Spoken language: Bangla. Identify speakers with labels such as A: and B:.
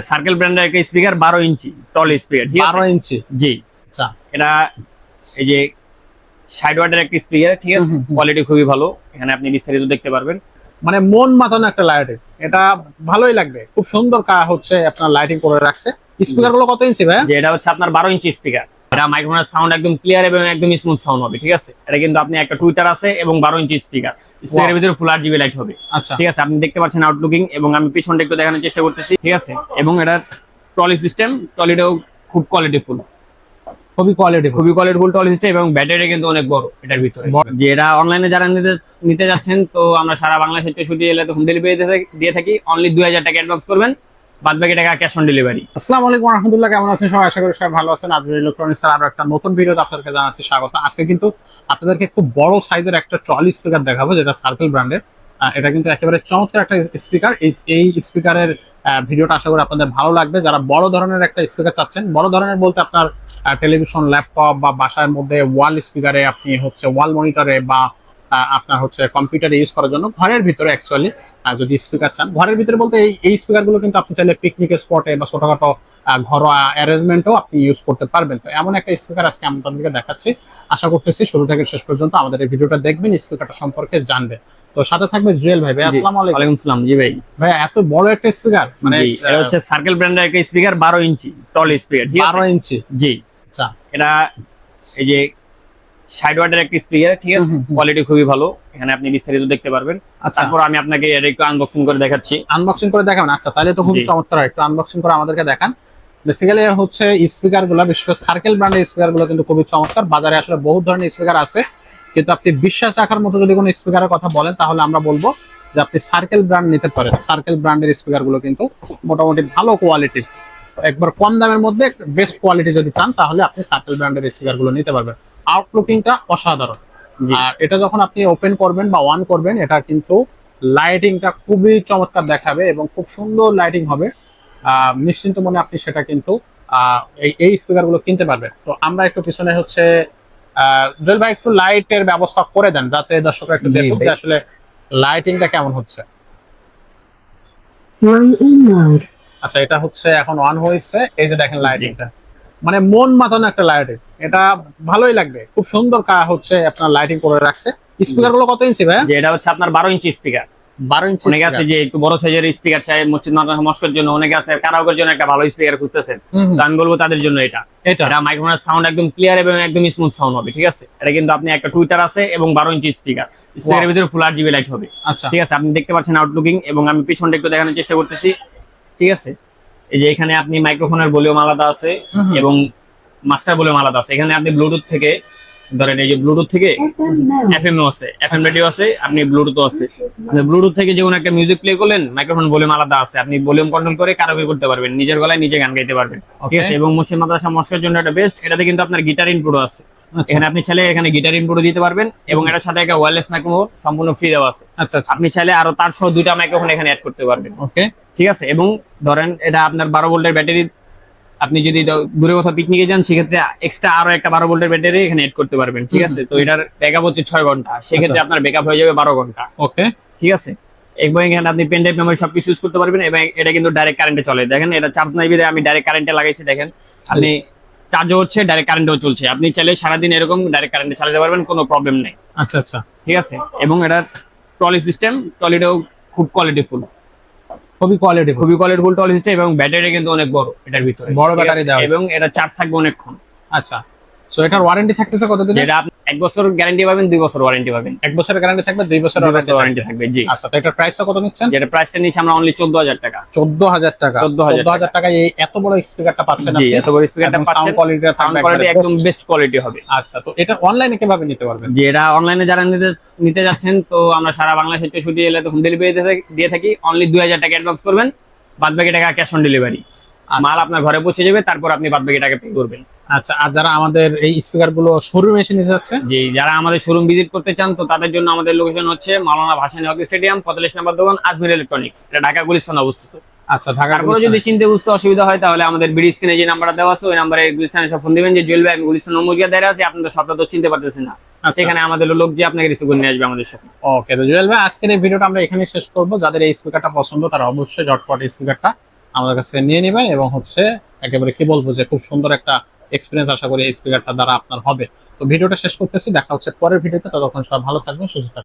A: সার্কেল ব্র্যান্ডের একটা স্পিকার বারো ইঞ্চি টল স্পিকার ঠিক
B: বারো ইঞ্চি।
A: জি।
B: আচ্ছা।
A: এটা এই যে সাইড ওয়ার্ডের একটা স্পিকার ঠিক আছে। কোয়ালিটি খুবই ভালো। এখানে আপনি বিস্তারিত দেখতে পারবেন।
B: মানে মন মাতানো একটা লাইটিং এটা ভালোই লাগবে। খুব সুন্দর কা হচ্ছে আপনার লাইটিং করে রাখছে। স্পিকারগুলো কত ইঞ্চি ভাই
A: যে এটা হচ্ছে আপনার বারো ইঞ্চি স্পিকার এটা মাইক্রোফোনের সাউন্ড একদম ক্লিয়ার এবং একদম স্মুথ সাউন্ড হবে ঠিক আছে? এটা কিন্তু আপনি একটা টুইটার আছে এবং বারো ইঞ্চি স্পিকার স্পিকারের ভিতরে ফুল আর জিবি লাইট হবে।
B: আচ্ছা।
A: ঠিক আছে আপনি দেখতে পাচ্ছেন আউটলুকিং এবং আমি পিছনটা একটু দেখানোর চেষ্টা করতেছি ঠিক আছে? এবং এটা ট্রলি সিস্টেম ট্রলিটাও খুব কোয়ালিটিফুল
B: খুবই কোয়ালিটি
A: খুবই কোয়ালিটিফুল ট্রলি সিস্টেম এবং ব্যাটারি কিন্তু অনেক বড় এটার ভিতরে।
B: বড়।
A: যে এটা অনলাইনে যারা নিতে নিতে যাচ্ছেন তো আমরা সারা বাংলাদেশের চৌষট্টি জেলাতে হোম ডেলিভারি দিয়ে থাকি অনলি দুই হাজার টাকা অ্যাডভান্স করবেন। বাদ বাকি টাকা ক্যাশ অন ডেলিভারি
B: আসসালামু আলাইকুম রহমতুল্লাহ কেমন আছেন? সবাই আশা করি সবাই ভালো আছেন। আজকে ইলেকট্রনিক্স আরও একটা নতুন ভিডিওতে আপনাদেরকে জানাচ্ছি স্বাগত। আজকে কিন্তু আপনাদেরকে খুব বড় সাইজের একটা ট্রলি স্পিকার দেখাবো, যেটা সার্কেল ব্র্যান্ডের এটা কিন্তু একেবারে চমৎকার একটা স্পিকার এই স্পিকারের ভিডিওটা আশা করি আপনাদের ভালো লাগবে। যারা বড় ধরনের একটা স্পিকার চাচ্ছেন, বড় ধরনের বলতে আপনার টেলিভিশন ল্যাপটপ বা বাসার মধ্যে ওয়াল স্পিকারে আপনি হচ্ছে ওয়াল মনিটরে বা আপনার হচ্ছে কম্পিউটারে ইউজ করার জন্য ঘরের ভিতরে অ্যাকচুয়ালি যদি স্পিকার চান। ঘরের ভিতরে বলতে এই এই স্পিকারগুলো কিন্তু আপনি চাইলে পিকনিকের স্পটে বা ছোটখাটো ঘরোয়া অ্যারেঞ্জমেন্টও আপনি ইউজ করতে পারবেন। তো এমন একটা স্পিকার আজকে আমি আপনাদেরকে দেখাচ্ছি। আশা করতেছি শুরু থেকে শেষ পর্যন্ত আমাদের এই ভিডিওটা দেখবেন স্পিকারটা সম্পর্কে জানবেন। তো সাথে থাকবে জুয়েল ভাই। ভাই আসসালামু আলাইকুম।
A: সালাম জি ভাই।
B: ভাই এত বড় একটা স্পিকার মানে
A: এটা হচ্ছে সার্কেল ব্র্যান্ডের একটা স্পিকার বারো ইঞ্চি টল স্পিকার ঠিক আছে?
B: বারো ইঞ্চি।
A: জি।
B: আচ্ছা।
A: এটা এই যে সাইড ওয়ার্ডের একটা স্পিকার ঠিক আছে। কোয়ালিটি খুবই ভালো। এখানে আপনি বিস্তারিত দেখতে পারবেন।
B: আচ্ছা।
A: তারপর আমি আপনাকে এটা একটু আনবক্সিং করে দেখাচ্ছি।
B: আনবক্সিং করে দেখাবেন? আচ্ছা তাহলে তো খুব চমৎকার। একটু আনবক্সিং করে আমাদেরকে দেখান। বেসিক্যালি হচ্ছে স্পিকারগুলো বিশেষ করে সার্কেল ব্র্যান্ডের স্পিকারগুলো কিন্তু খুবই চমৎকার। বাজারে আসলে বহু ধরনের স্পিকার আছে। কিন্তু আপনি বিশ্বাস রাখার মতো যদি কোনো স্পিকারের কথা বলেন তাহলে আমরা বলব যে আপনি সার্কেল ব্র্যান্ড নিতে পারেন। সার্কেল ব্র্যান্ডের স্পিকারগুলো কিন্তু মোটামুটি ভালো কোয়ালিটির একবার কম দামের মধ্যে বেস্ট কোয়ালিটি যদি চান তাহলে আপনি সার্কেল ব্র্যান্ডের স্পিকারগুলো নিতে পারবেন। আউটলুকিংটা অসাধারণ। আর এটা যখন আপনি ওপেন করবেন বা অন করবেন এটা কিন্তু লাইটিংটা খুবই চমৎকার দেখাবে এবং খুব সুন্দর লাইটিং হবে। আহ, নিশ্চিন্ত মনে আপনি সেটা কিন্তু আহ, এই এই স্পিকারগুলো কিনতে পারবেন। তো আমরা একটু পিছনে হচ্ছে আহ, জুয়েল ভাই একটু লাইটের ব্যবস্থা করে দেন যাতে দর্শকরা একটু। যে আসলে লাইটিংটা কেমন হচ্ছে. আচ্ছা এটা হচ্ছে এখন অন হয়েছে। এই যে দেখেন লাইটিংটা মানে মন মাতানো একটা লাইটিং এটা ভালোই লাগবে। খুব সুন্দর কা হচ্ছে আপনার লাইটিং করে রাখছে। স্পিকারগুলো কত ইঞ্চি ভাই
A: এটা হচ্ছে আপনার বারো ইঞ্চি স্পিকার
B: বারো ইঞ্চি
A: অনেকে আছে যে একটু বড় সাইজের স্পিকার চাই মসজিদ মস্কের জন্য। অনেকে আছে কারাওকের জন্য একটা ভালো স্পিকার খুঁজতেছেন। তো আমি বলব তাদের জন্য এটা।
B: এটা।
A: এটা মাইক্রোফোনের সাউন্ড একদম ক্লিয়ার এবং একদম স্মুথ সাউন্ড হবে ঠিক আছে? এটা কিন্তু আপনি একটা টুইটার আছে এবং বারো ইঞ্চি স্পিকার স্পিকারের ভিতরে ফুল আর জিবি লাইট হবে।
B: আচ্ছা।
A: ঠিক আছে? আপনি দেখতে পাচ্ছেন আউটলুকিং এবং আমি পিছনটা একটু দেখানোর চেষ্টা করতেছি। ঠিক আছে? এই যে এখানে আপনি মাইক্রোফোনের ভলিউম আলাদা আছে। এবং মাস্টার ভলিউম আলাদা আছে। এখানে আপনি ব্লুটুথ থেকে ধরেন এই যে ব্লুটুথ থেকে
C: FM mode.
A: এফএম আছে এফএম রেডিও আছে আপনি ব্লুটুথ আছে। ব্লুটুথ থেকে যে কোনো একটা মিউজিক প্লে করলেন মাইক্রোফোন ভলিউম আলাদা আছে। আপনি ভলিউম কন্ট্রোল করে কারোকে করতে পারবেন নিজের গলায় নিজে গান গাইতে পারবেন। ঠিক আছে? এবং মুসলিম মাদ্রাসা মস্কের জন্য এটা বেস্ট এটাতে কিন্তু আপনার গিটার ইনপুটও আছে। এখানে আপনি চাইলে এখানে গিটার ইনপুটও দিতে পারবেন এবং এটার সাথে একটা ওয়্যারলেস মাইক্রোফোন সম্পূর্ণ ফ্রি দেওয়া আছে।
B: আচ্ছা আচ্ছা।
A: আপনি চাইলে আরও তার সহ দুইটা মাইক্রোফোন এখানে অ্যাড করতে পারবেন।
B: ওকে
A: ঠিক আছে? এবং ধরেন এটা আপনার বারো ভোল্টের ব্যাটারি আপনি যদি দূরে কোথাও পিকনিকে যান সেক্ষেত্রে এক্সট্রা আরও একটা বারো ভোল্টের ব্যাটারি এখানে এড করতে পারবেন। ঠিক আছে? তো এটার ব্যাকআপ হচ্ছে ছয় ঘণ্টা। সেক্ষেত্রে
B: আচ্ছা।
A: আপনার ব্যাকআপ হয়ে যাবে বারো ঘণ্টা।
B: ওকে
A: ঠিক আছে? এবং এখানে আপনি পেন ড্রাইভ মেমোরি সবকিছু ইউজ করতে পারবেন এবং এটা কিন্তু ডাইরেক্ট কারেন্টে চলে। দেখেন এটা চার্জ নাই বিধে আমি ডাইরেক্ট কারেন্টে লাগাইছি দেখেন। আপনি চার্জও হচ্ছে ডাইরেক্ট কারেন্টও চলছে। আপনি চাইলে সারাদিন এরকম ডাইরেক্ট কারেন্টে চালাতে পারবেন কোনো প্রবলেম নেই।
B: আচ্ছা আচ্ছা।
A: ঠিক আছে? এবং এটা ট্রলি সিস্টেম ট্রলিটাও খুব কোয়ালিটি ফুল
B: খুবই কোয়ালিটি
A: খুবই কোয়ালিটি ফুল ট্রলি সিস্টেম এবং ব্যাটারি কিন্তু অনেক বড় এটার ভিতরে।
B: বড়
A: ব্যাটারি
B: দেওয়া
A: এবং এটা চার্জ থাকবে অনেকক্ষণ।
B: আচ্ছা। সো এটার ওয়ারেন্টি থাকতেছে কতদিন
A: আপনি এক বছর গ্যারান্টি পাবেন দুই বছর ওয়ারেন্টি পাবেন।
B: এক বছরের গ্যারান্টি থাকবে দুই
A: বছর ওয়ারেন্টি থাকবে। জি।
B: আচ্ছা তো এটার প্রাইসটা কত নিচ্ছেন?
A: যেটা প্রাইসটা নিচ্ছে আমরা অনলি চোদ্দ হাজার টাকা।
B: চোদ্দ হাজার টাকা।
A: 14,000
B: চোদ্দ হাজার টাকায় এই এত বড় স্পিকারটা পাচ্ছেন আপনি?
A: এত বড় স্পিকারটা পাচ্ছেন
B: সাউন্ড কোয়ালিটি
A: সাউন্ড কোয়ালিটি একদম বেস্ট কোয়ালিটি হবে।
B: আচ্ছা তো এটা অনলাইনে কীভাবে নিতে পারবেন?
A: যে এটা অনলাইনে যারা নিতে নিতে যাচ্ছেন তো আমরা সারা বাংলাদেশের চৌষট্টি জেলাতে হোম ডেলিভারি দিয়ে থাকি অনলি দুই হাজার টাকা অ্যাডভান্স করবেন বাদ বাকি টাকা ক্যাশ অন ডেলিভারি মাল আপনার ঘরে পৌঁছে যাবে তারপর আপনি বাদ বাকি টাকা পে করবেন।
B: আচ্ছা আর যারা আমাদের এই স্পিকারগুলো শোরুমে এসে নিতে যাচ্ছে
A: যে যারা আমাদের শোরুম ভিজিট করতে চান তো তাদের জন্য আমাদের লোকেশন হচ্ছে মাওলানা ভাসানী হকি স্টেডিয়াম পঁয়তাল্লিশ নম্বর দোকান আজমির ইলেকট্রনিক্স এটা ঢাকা গুলিস্তান অবস্থিত।
B: আচ্ছা ঢাকার
A: তারপরে যদি চিনতে বুঝতে অসুবিধা হয় তাহলে আমাদের বিডি স্ক্রিনে যে নাম্বারটা দেওয়া আছে ওই নাম্বারে গুলিস্তানে এসে ফোন দিবেন। যে জুয়েল ভাই আমি গুলিস্তান নমুজিয়া দাঁড়িয়ে আছি আপনাদের সবটা তো চিনতে পারতেছি না।
B: আচ্ছা।
A: সেখানে আমাদের লোক যে আপনাকে রিসিভ করে নিয়ে আসবে আমাদের সাথে
B: ওকে তো জুয়েল ভাই আজকের এই ভিডিওটা আমরা এখানে শেষ করব। যাদের এই স্পিকারটা পছন্দ তারা অবশ্যই ঝটপট স্পিকারটা আমাদের কাছে নিয়ে নেবেন এবং হচ্ছে একেবারে কি বলব যে খুব সুন্দর একটা এক্সপিরিয়েন্স আশা করি এই স্পিকারটা দ্বারা আপনার হবে। তো ভিডিওটা শেষ করতেছি, দেখা হচ্ছে পরের ভিডিওতে, ততক্ষণ সব ভালো থাকবেন, সুস্থ থাকবেন।